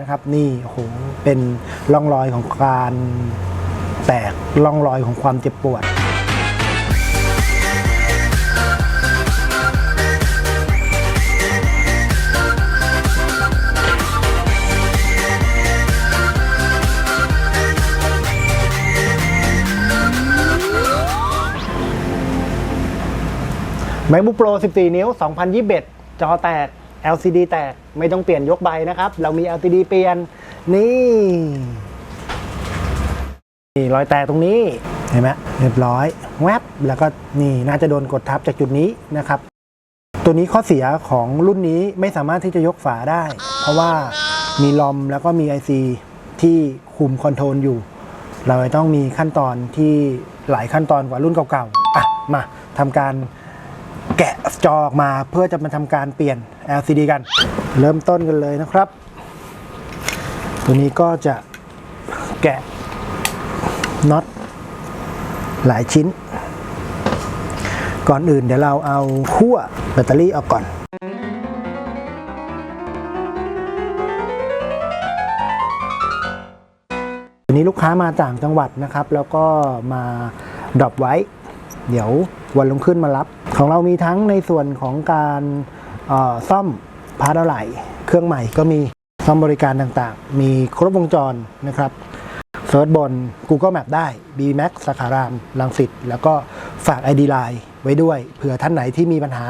นะครับนี่โอ้โหเป็นร่องรอยของการแตกร่องรอยของความเจ็บปวด MacBook Pro 14 นิ้ว 2021 จอแตก LCD แตกไม่ต้องเปลี่ยนยกใบนะครับ เรามี LCD เปลี่ยน นี่นี่รอยแตกตรงนี้เห็นไหมเรียบร้อยแวบแล้วก็นี่น่าจะโดนกดทับจากจุดนี้นะครับ ตัวนี้ข้อเสียของรุ่นนี้ไม่สามารถที่จะยกฝาได้ เพราะว่ามีลอมแล้วก็มี IC ที่คุมคอนโทรลอยู่ เราต้องมีขั้นตอนที่หลายขั้นตอนกว่ารุ่นเก่าๆอะมาทำการ แกะจอออกมาเพื่อจะมาทำการเปลี่ยน LCD กัน เริ่มต้นกันเลยนะครับ ตัวนี้ก็จะแกะน็อตหลายชิ้น ก่อนอื่นเดี๋ยวเราเอาขั้วแบตเตอรี่ออกก่อนวันนี้ลูกค้ามาต่างจังหวัดนะครับ แล้วก็มาดรอปไว้ เดี๋ยววันลงขึ้นมารับ ของเรามีทั้งในส่วนของการซ่อมพาร์ทอะไหล่เครื่องใหม่ก็มีซ่อมบริการต่างๆ มีครบวงจรนะครับเซิร์ชบน Google Map ได้ BMAX สาขารามลังสิตแล้วก็ฝาก ID Line ไว้ด้วยเผื่อท่านไหนที่มีปัญหา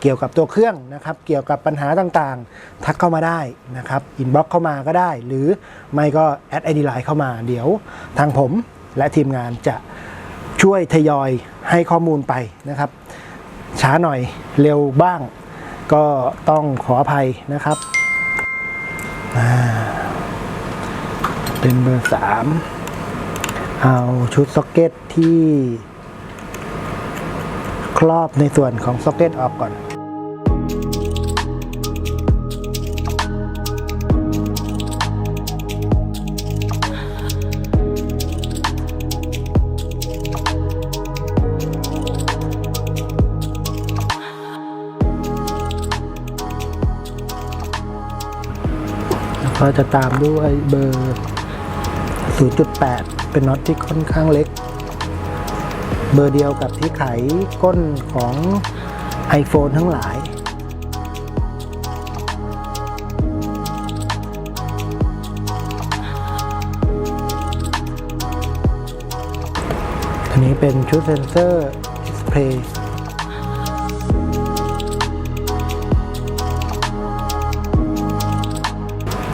เกี่ยวกับตัวเครื่องนะครับ เกี่ยวกับปัญหาต่างๆ ทักเข้ามาได้นะครับอินบ็อกเข้ามาก็ได้ หรือไม่ก็แอด ID Line เข้ามา เดี๋ยวทางผมและทีมงานจะช่วยทยอยให้ข้อมูลไปนะครับ ช้าหน่อยเร็วบ้าง ก็ต้องขออภัยนะครับอ่าเป็นเบอร์สามเอาชุดซ็อกเก็ตที่ครอบในส่วนของซ็อกเก็ตออกก่อน ก็จะตามด้วยเบอร์ 0.8 เป็นน็อตที่ค่อนข้างเล็ก เบอร์เดียวกับที่ไขก้นของ iPhone ทั้งหลายอันนี้เป็นชุดเซนเซอร์ดิสเพย์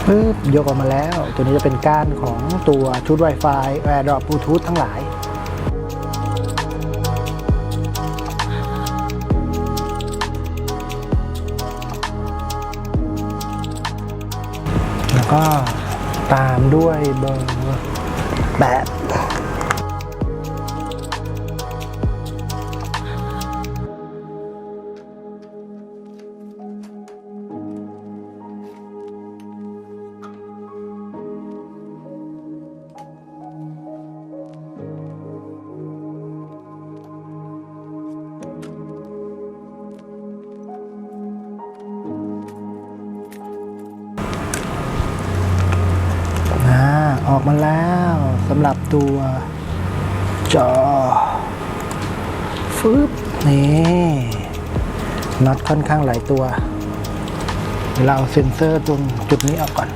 ปึ๊บยกออกมาแล้ว ตัวนี้จะเป็นก้านของตัวชุด Wi-Fi แวร์ดรอปบลูทูธทั้งหลายแล้วก็ตามด้วยเบอร์แปด ออกมาแล้วสำหรับตัวจอฟึบนี่น็อตค่อนข้างหลายตัว เราเอาเซ็นเซอร์ตรงจุดนี้ออกก่อน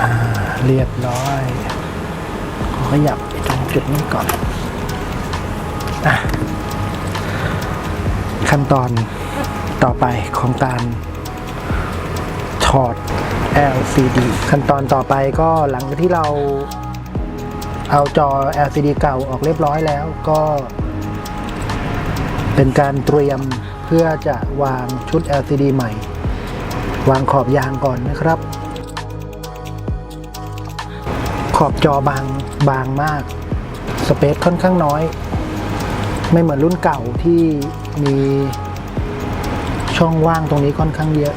อเรียบร้อยขยับไปตรงจุดนี้ก่อนอขั้นตอนต่อไปของการ อด LCD ขั้นตอนต่อไปก็หลังที่เราเอาจอ LCD เก่าออกเรียบร้อยแล้วก็ เป็นการเตรียมเพื่อจะวางชุด LCD ใหม่ วางขอบยางก่อนนะครับ ขอบจอบางบางมาก สเปซค่อนข้างน้อย ไม่เหมือนรุ่นเก่าที่มีช่องว่างตรงนี้ค่อนข้างเยอะ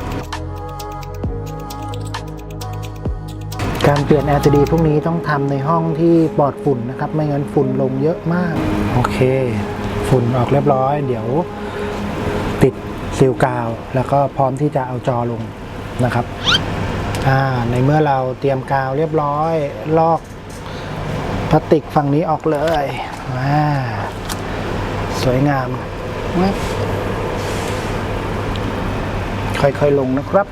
การเปลี่ยน LCD พวกนี้ต้องทำในห้องที่ปลอดฝุ่นนะครับ ไม่งั้นฝุ่นลงเยอะมาก โอเค ฝุ่นออกเรียบร้อย เดี๋ยวติดซีลกาว แล้วก็พร้อมที่จะเอาจอลงนะครับอ่าในเมื่อเราเตรียมกาวเรียบร้อย ลอกพลาสติกฝั่งนี้ออกเลยอ่าสวยงาม ค่อยๆลงนะครับ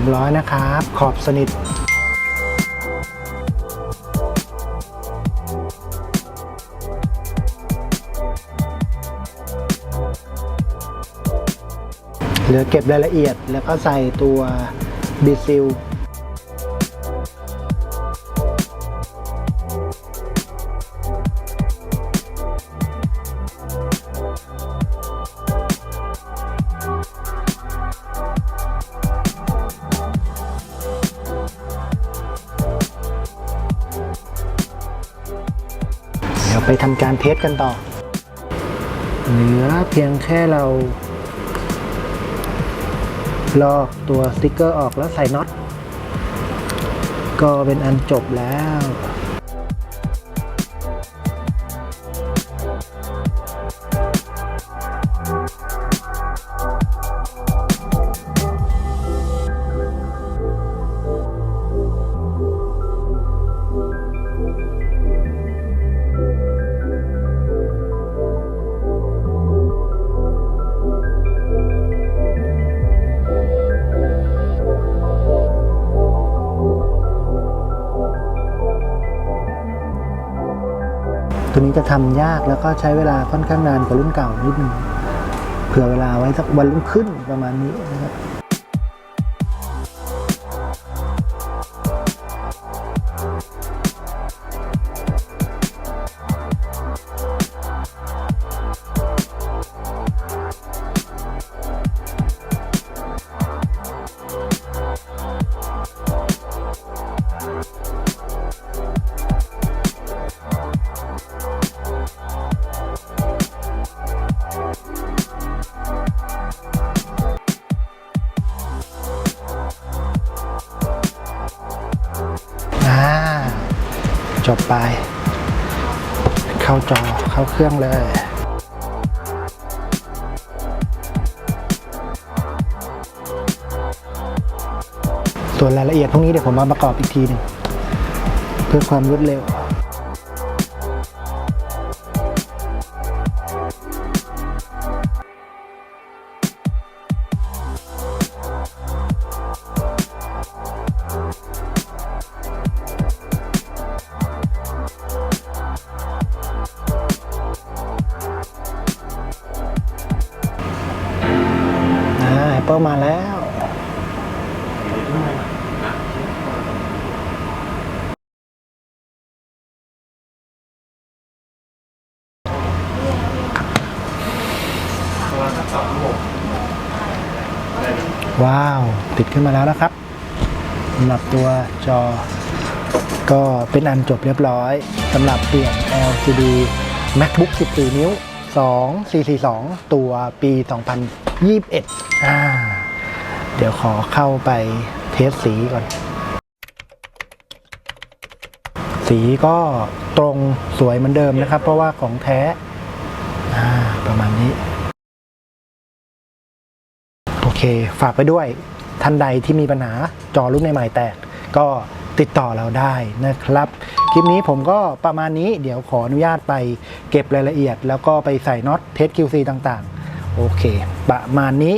บร้อยนะครับ ขอบสนิทเหลือเก็บรายละเอียดแล้วก็ใส่ตัวบีซิล ไปทำการเทสกันต่อ เหลือเพียงแค่เราลอกตัวสติกเกอร์ออกแล้วใส่น็อต ก็เป็นอันจบแล้ว ตัวนี้จะทำยากแล้วก็ใช้เวลาค่อนข้างนานกว่ารุ่นเก่านิดนึงเผื่อเวลาไว้สักวันรุ่งขึ้นประมาณนี้นะครับ จบไป เข้าจอเข้าเครื่องเลยส่วนรายละเอียดพวกนี้เดี๋ยวผมมาประกอบอีกทีหนึ่งเพื่อความรวดเร็ว อ่าแอปเปิลมาแล้ว ว้าว ติดขึ้นมาแล้วนะครับสำหรับตัวจอ ก็เป็นอันจบเรียบร้อยสำหรับเปลี่ยน LCD MacBook 14 นิ้ว 2442 ตัวปี 2021 อ่า เดี๋ยวขอเข้าไปเทสสีก่อน สีก็ตรงสวยเหมือนเดิมนะครับ เพราะว่าของแท้ อ่า ประมาณนี้ โอเค ฝากไปด้วยท่านใดที่มีปัญหาจอรุ่นใหม่ๆแตกก็ติดต่อเราได้นะครับ คลิปนี้ผมก็ประมาณนี้เดี๋ยวขออนุญาตไปเก็บรายละเอียด แล้วก็ไปใส่น็อตเทส QC ต่างๆ โอเค ประมาณนี้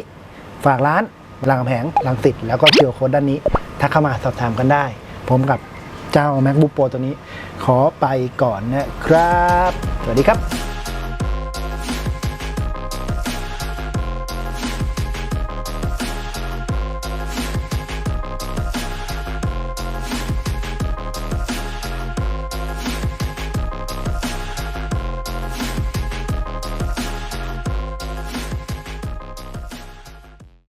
ฝากร้านรางแผงรังสิตแล้วก็เคียวโค้ดด้านนี้ถ้าเข้ามาสอบถามกันได้ ผมกับเจ้า MacBook Pro ตัวนี้ ขอไปก่อนนะครับ สวัสดีครับ